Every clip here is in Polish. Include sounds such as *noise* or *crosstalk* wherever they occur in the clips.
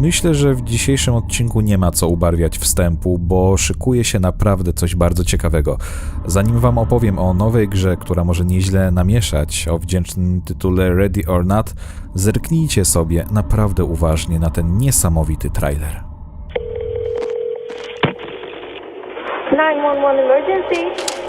Myślę, że w dzisiejszym odcinku nie ma co ubarwiać wstępu, bo szykuje się naprawdę coś bardzo ciekawego. Zanim wam opowiem o nowej grze, która może nieźle namieszać, o wdzięcznym tytule Ready or Not, zerknijcie sobie naprawdę uważnie na ten niesamowity trailer. 911 emergency.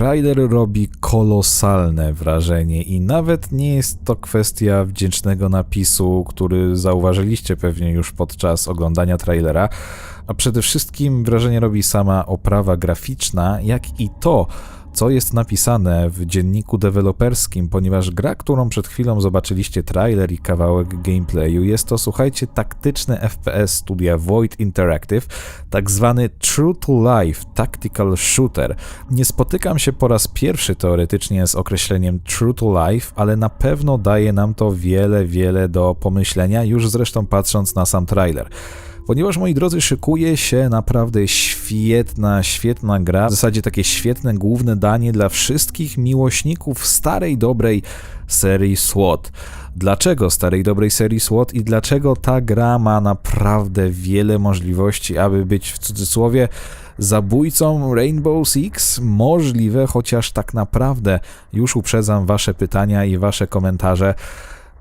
Trailer robi kolosalne wrażenie i nawet nie jest to kwestia wdzięcznego napisu, który zauważyliście pewnie już podczas oglądania trailera, a przede wszystkim wrażenie robi sama oprawa graficzna, jak i to, co jest napisane w dzienniku deweloperskim, ponieważ gra, którą przed chwilą zobaczyliście trailer i kawałek gameplayu, jest to, słuchajcie, taktyczny FPS studia Void Interactive, tak zwany True to Life Tactical Shooter. Nie spotykam się po raz pierwszy teoretycznie z określeniem True to Life, ale na pewno daje nam to wiele, wiele do pomyślenia, już zresztą patrząc na sam trailer ponieważ moi drodzy, szykuje się naprawdę świetna, świetna gra, w zasadzie takie świetne główne danie dla wszystkich miłośników starej, dobrej serii SWAT. Dlaczego starej, dobrej serii SWAT i dlaczego ta gra ma naprawdę wiele możliwości, aby być w cudzysłowie zabójcą Rainbow Six? Możliwe, chociaż tak naprawdę już uprzedzam Wasze pytania i Wasze komentarze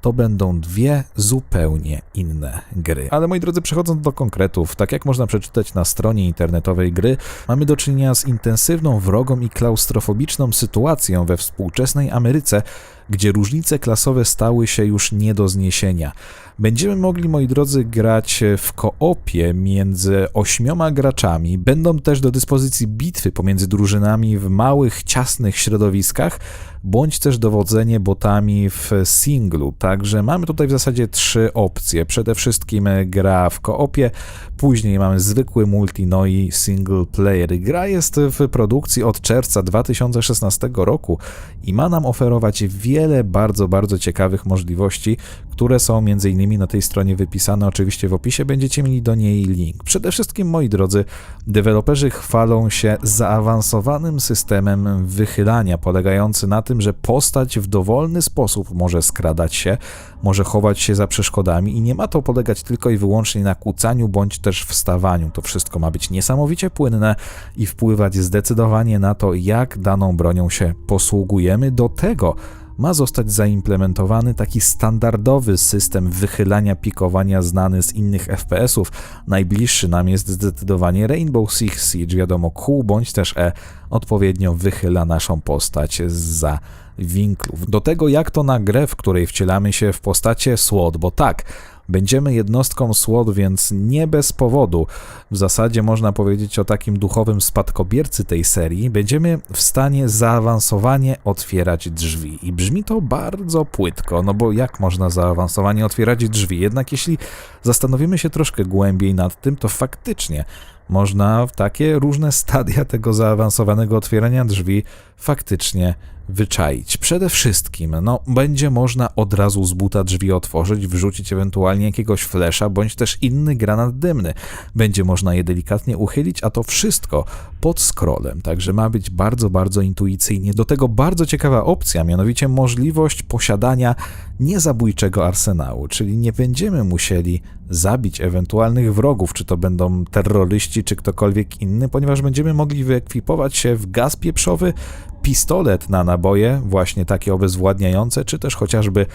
to będą dwie zupełnie inne gry. Ale moi drodzy, przechodząc do konkretów, tak jak można przeczytać na stronie internetowej gry, mamy do czynienia z intensywną, wrogą i klaustrofobiczną sytuacją we współczesnej Ameryce, gdzie różnice klasowe stały się już nie do zniesienia. Będziemy mogli, moi drodzy, grać w koopie między ośmioma graczami. Będą też do dyspozycji bitwy pomiędzy drużynami w małych, ciasnych środowiskach, bądź też dowodzenie botami w singlu. Także mamy tutaj w zasadzie trzy opcje. Przede wszystkim gra w koopie, później mamy zwykły multi, no i single player. Gra jest w produkcji od czerwca 2016 roku i ma nam oferować wiele bardzo, bardzo ciekawych możliwości, które są między innymi na tej stronie wypisane. Oczywiście w opisie będziecie mieli do niej link. Przede wszystkim, moi drodzy, deweloperzy chwalą się zaawansowanym systemem wychylania, polegający na tym, że postać w dowolny sposób może skradać się, może chować się za przeszkodami i nie ma to polegać tylko i wyłącznie na kłócaniu bądź też wstawaniu. To wszystko ma być niesamowicie płynne i wpływać zdecydowanie na to, jak daną bronią się posługujemy. Do tego ma zostać zaimplementowany taki standardowy system wychylania pikowania znany z innych FPS-ów. Najbliższy nam jest zdecydowanie Rainbow Six Siege, wiadomo Q bądź też E odpowiednio wychyla naszą postać za winklów. Do tego jak to na grę, w której wcielamy się w postacie SWAT, bo tak, Będziemy jednostką SWAT, więc nie bez powodu, w zasadzie można powiedzieć o takim duchowym spadkobiercy tej serii, będziemy w stanie zaawansowanie otwierać drzwi. I brzmi to bardzo płytko, no bo jak można zaawansowanie otwierać drzwi? Jednak jeśli zastanowimy się troszkę głębiej nad tym, to faktycznie można w takie różne *laughs* stadia tego zaawansowanego otwierania drzwi faktycznie wyczaić. Przede wszystkim, no, będzie można od razu z buta drzwi otworzyć, wrzucić ewentualnie jakiegoś flesza, bądź też inny granat dymny. Będzie można je delikatnie uchylić, a to wszystko pod scrollem, także ma być bardzo, bardzo intuicyjnie. Do tego bardzo ciekawa opcja, mianowicie możliwość posiadania niezabójczego arsenału, czyli nie będziemy musieli zabić ewentualnych wrogów, czy to będą terroryści, czy ktokolwiek inny, ponieważ będziemy mogli wyekwipować się w gaz pieprzowy, pistolet na naboje, właśnie takie obezwładniające, czy też chociażby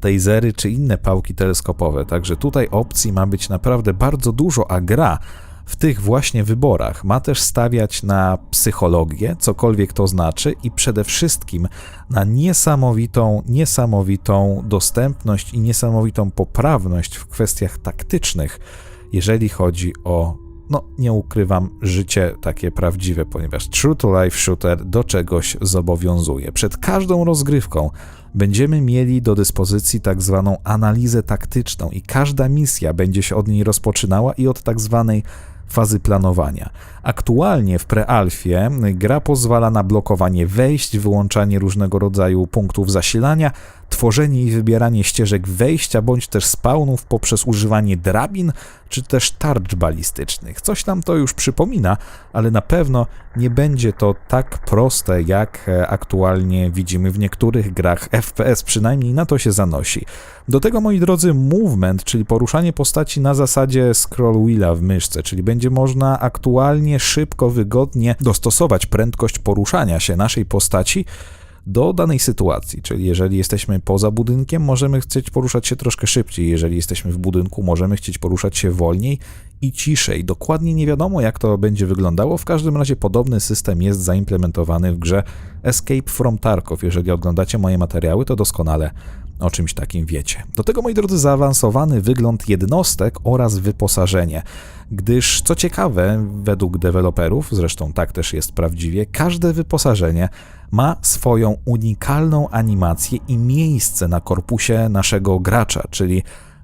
tasery, czy inne pałki teleskopowe. Także tutaj opcji ma być naprawdę bardzo dużo, a gra w tych właśnie wyborach ma też stawiać na psychologię, cokolwiek to znaczy, i przede wszystkim na niesamowitą, niesamowitą dostępność i niesamowitą poprawność w kwestiach taktycznych, jeżeli chodzi o no nie ukrywam, życie takie prawdziwe, ponieważ True to Life Shooter do czegoś zobowiązuje. Przed każdą rozgrywką będziemy mieli do dyspozycji tak zwaną analizę taktyczną i każda misja będzie się od niej rozpoczynała i od tak zwanej fazy planowania. Aktualnie w prealfie gra pozwala na blokowanie wejść, wyłączanie różnego rodzaju punktów zasilania, tworzenie i wybieranie ścieżek wejścia bądź też spawnów poprzez używanie drabin czy też tarcz balistycznych. Coś nam to już przypomina, ale na pewno nie będzie to tak proste, jak e, aktualnie widzimy w niektórych grach FPS, przynajmniej na to się zanosi. Do tego, moi drodzy, movement, czyli poruszanie postaci na zasadzie scroll wheela w myszce, czyli będzie można aktualnie szybko, wygodnie dostosować prędkość poruszania się naszej postaci do danej sytuacji. Czyli jeżeli jesteśmy poza budynkiem, możemy chcieć poruszać się troszkę szybciej. Jeżeli jesteśmy w budynku, możemy chcieć poruszać się wolniej i ciszej. Dokładnie nie wiadomo, jak to będzie wyglądało. W każdym razie podobny system jest zaimplementowany w grze Escape from Tarkov. Jeżeli oglądacie moje materiały, to doskonale o czymś takim wiecie. Do tego, moi drodzy, zaawansowany wygląd jednostek oraz wyposażenie. Gdyż, co ciekawe, według deweloperów, zresztą tak też jest prawdziwie, każde wyposażenie ma swoją unikalną animację i miejsce na korpusie naszego gracza, czyli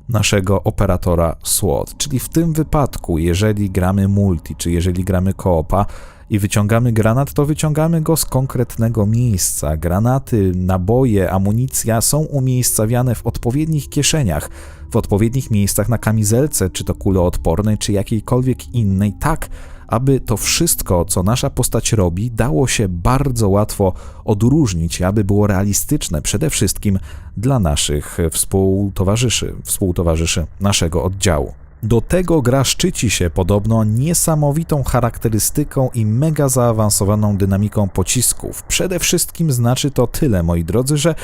naszego operatora SWAT. Czyli w tym wypadku, jeżeli gramy multi, czy jeżeli gramy koopa, i wyciągamy granat, to wyciągamy go z konkretnego miejsca. Granaty, naboje, amunicja są umiejscawiane w odpowiednich kieszeniach, w odpowiednich miejscach na kamizelce, czy to kuloodpornej, czy jakiejkolwiek innej, tak aby to wszystko, co nasza postać robi, dało się bardzo łatwo odróżnić, aby było realistyczne przede wszystkim dla naszych współtowarzyszy, współtowarzyszy naszego oddziału. Do tego gra szczyci się podobno niesamowitą charakterystyką i mega zaawansowaną dynamiką pocisków. Przede wszystkim znaczy to tyle, moi drodzy, że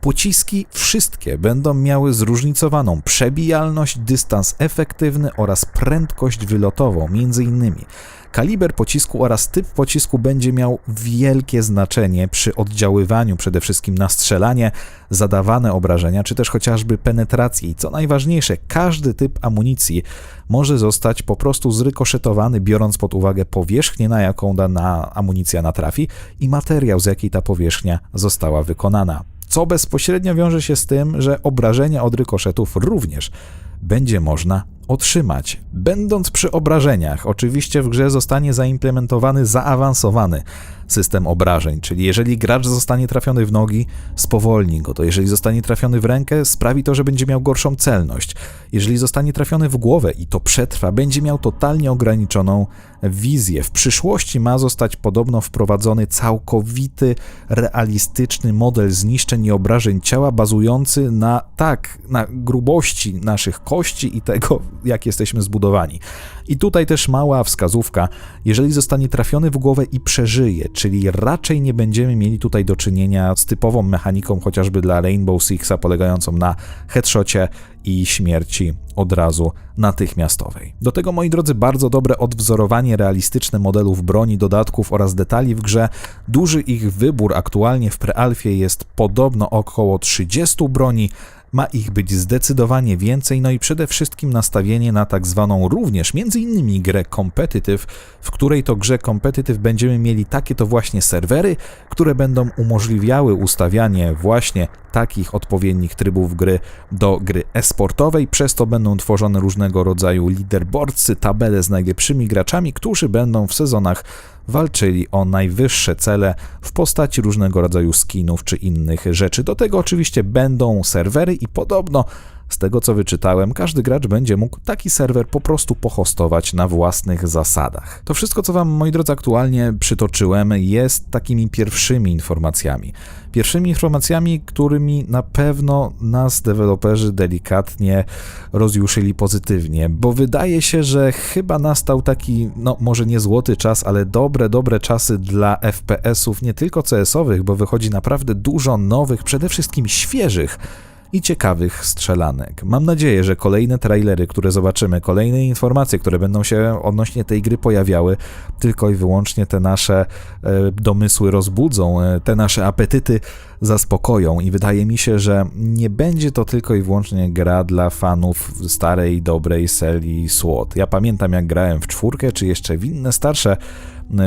Pociski wszystkie będą miały zróżnicowaną przebijalność, dystans efektywny oraz prędkość wylotową, między innymi. Kaliber pocisku oraz typ pocisku będzie miał wielkie znaczenie przy oddziaływaniu przede wszystkim na strzelanie, zadawane obrażenia, czy też chociażby penetrację. I co najważniejsze, każdy typ amunicji może zostać po prostu zrykoszetowany, biorąc pod uwagę powierzchnię, na jaką dana amunicja natrafi i materiał, z jakiej ta powierzchnia została wykonana. Co bezpośrednio wiąże się z tym, że obrażenia od rykoszetów również będzie można otrzymać. Będąc przy obrażeniach, oczywiście w grze zostanie zaimplementowany zaawansowany system obrażeń, czyli jeżeli gracz zostanie trafiony w nogi, spowolni go to, jeżeli zostanie trafiony w rękę, sprawi to, że będzie miał gorszą celność. Jeżeli zostanie trafiony w głowę i to przetrwa, będzie miał totalnie ograniczoną wizję. W przyszłości ma zostać podobno wprowadzony całkowity, realistyczny model zniszczeń i obrażeń ciała bazujący na tak, na grubości naszych kości i tego, jak jesteśmy zbudowani. I tutaj też mała wskazówka, jeżeli zostanie trafiony w głowę i przeżyje, czyli raczej nie będziemy mieli tutaj do czynienia z typową mechaniką chociażby dla Rainbow Sixa polegającą na headshocie i śmierci od razu natychmiastowej. Do tego, moi drodzy, bardzo dobre odwzorowanie realistyczne modelów broni, dodatków oraz detali w grze. Duży ich wybór aktualnie w prealfie jest podobno około 30 broni, Ma ich być zdecydowanie więcej, no i przede wszystkim nastawienie na tak zwaną również, między innymi grę competitive, w której to grze competitive będziemy mieli takie to właśnie serwery, które będą umożliwiały ustawianie właśnie takich odpowiednich trybów gry do gry esportowej. Przez to będą tworzone różnego rodzaju leaderboardsy, tabele z najlepszymi graczami, którzy będą w sezonach walczyli o najwyższe cele w postaci różnego rodzaju skinów czy innych rzeczy. Do tego oczywiście będą serwery i podobno z tego co wyczytałem, każdy gracz będzie mógł taki serwer po prostu pohostować na własnych zasadach. To wszystko, co Wam, moi drodzy, aktualnie przytoczyłem, jest takimi pierwszymi informacjami. Pierwszymi informacjami, którymi na pewno nas, deweloperzy, delikatnie rozjuszyli pozytywnie, bo wydaje się, że chyba nastał taki, no może nie złoty czas, ale dobre, dobre czasy dla FPS-ów, nie tylko CS-owych, bo wychodzi naprawdę dużo nowych, przede wszystkim świeżych i ciekawych strzelanek. Mam nadzieję, że kolejne trailery, które zobaczymy, kolejne informacje, które będą się odnośnie tej gry pojawiały, tylko i wyłącznie te nasze e, domysły rozbudzą, e, te nasze apetyty zaspokoją i wydaje mi się, że nie będzie to tylko i wyłącznie gra dla fanów starej, dobrej serii SWOT. Ja pamiętam jak grałem w czwórkę, czy jeszcze w inne starsze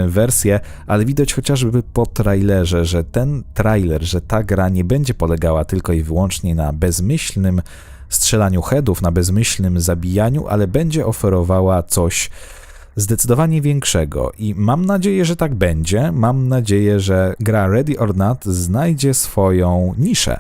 wersje, ale widać chociażby po trailerze, że ten trailer, że ta gra nie będzie polegała tylko i wyłącznie na bezmyślnym strzelaniu headów, na bezmyślnym zabijaniu, ale będzie oferowała coś zdecydowanie większego i mam nadzieję, że tak będzie. Mam nadzieję, że gra Ready or Not znajdzie swoją niszę,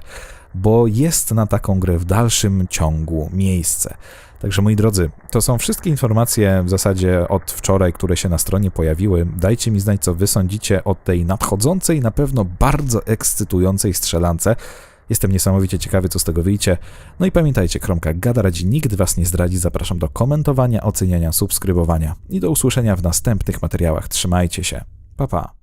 bo jest na taką grę w dalszym ciągu miejsce. Także moi drodzy, to są wszystkie informacje w zasadzie od wczoraj, które się na stronie pojawiły. Dajcie mi znać, co wy sądzicie o tej nadchodzącej, na pewno bardzo ekscytującej strzelance. Jestem niesamowicie ciekawy, co z tego wyjdzie. No i pamiętajcie, Kromka Gada radzi nikt was nie zdradzi. Zapraszam do komentowania, oceniania, subskrybowania i do usłyszenia w następnych materiałach. Trzymajcie się. Pa pa.